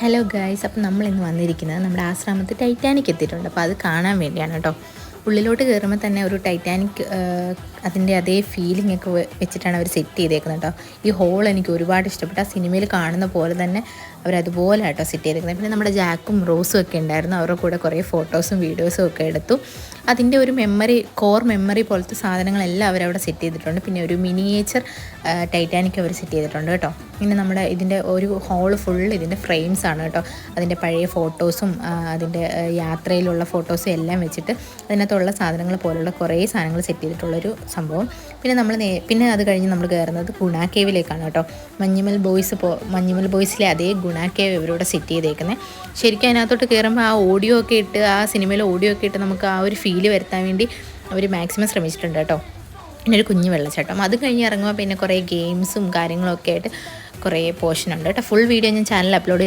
Hello guys അപ്പം നമ്മൾ ഇന്ന് വന്നിരിക്കുന്നത് നമ്മുടെ ആശ്രമത്തിൽ ടൈറ്റാനിക് എത്തിയിട്ടുണ്ട്. അപ്പോൾ അത് കാണാൻ വേണ്ടിയാണ് കേട്ടോ. ഉള്ളിലോട്ട് കയറുമ്പോൾ തന്നെ ഒരു ടൈറ്റാനിക് അതിന്റെ അതേ ഫീലിംഗ് ഒക്കെ വെച്ചിട്ടാണ് അവർ സെറ്റ് ചെയ്തേക്കുന്നത് കേട്ടോ. ഈ ഹോൾ എനിക്ക് ഒരുപാട് ഇഷ്ടപ്പെട്ടു. ആ സിനിമയിൽ കാണുന്ന പോലെ തന്നെ അവരതുപോലെ കേട്ടോ സെറ്റ് ചെയ്തേക്കുന്നത്. പിന്നെ നമ്മുടെ ജാക്കും റോസും ഒക്കെ ഉണ്ടായിരുന്നു. അവരുടെ കൂടെ കുറേ ഫോട്ടോസും വീഡിയോസും ഒക്കെ എടുത്തു. അതിന്റെ ഒരു മെമ്മറി കോർ മെമ്മറി പോലത്തെ സാധനങ്ങളെല്ലാം അവരവിടെ സെറ്റ് ചെയ്തിട്ടുണ്ട്. പിന്നെ ഒരു മിനിയേച്ചർ ടൈറ്റാനിക് അവർ സെറ്റ് ചെയ്തിട്ടുണ്ട് കേട്ടോ. പിന്നെ നമ്മുടെ ഇതിന്റെ ഒരു ഹോൾ ഫുൾ ഇതിന്റെ ഫ്രെയിംസ് ആണ് കേട്ടോ. അതിന്റെ പഴയ ഫോട്ടോസും അതിന്റെ യാത്രയിലുള്ള ഫോട്ടോസും എല്ലാം വെച്ചിട്ട് അതിനകത്തുള്ള സാധനങ്ങൾ പോലുള്ള കുറേ സാധനങ്ങൾ സെറ്റ് ചെയ്തിട്ടുള്ളൊരു സംഭവം. പിന്നെ നമ്മൾ പിന്നെ അത് കഴിഞ്ഞ് നമ്മൾ കയറുന്നത് ഗുണ കേവിലേക്കാണ് കേട്ടോ. മഞ്ഞുമൽ ബോയ്സ് പോ മഞ്ഞുമൽ ബോയ്സിലെ അതേ ഗുണ കേവ് ഇവരോട് സെറ്റ് ചെയ്തേക്കുന്നത് ശരിക്കും അതിനകത്തോട്ട് കയറുമ്പോൾ ആ ഓഡിയോ ഒക്കെ ഇട്ട് ആ സിനിമയിലെ ഓഡിയോ ഒക്കെ ഇട്ട് നമുക്ക് ആ ഒരു ഫീൽ വരുത്താൻ വേണ്ടി അവർ മാക്സിമം ശ്രമിച്ചിട്ടുണ്ട് കേട്ടോ. പിന്നെ ഒരു കുഞ്ഞു വെള്ളച്ചാട്ടം. അത് കഴിഞ്ഞ് ഇറങ്ങുമ്പോൾ പിന്നെ കുറേ ഗെയിംസും കാര്യങ്ങളൊക്കെ ആയിട്ട് കുറേ പോർഷൻ ഉണ്ട് കേട്ടോ. ഫുൾ വീഡിയോ ഞാൻ ചാനലിൽ അപ്ലോഡ് ചെയ്തിട്ടുണ്ട്.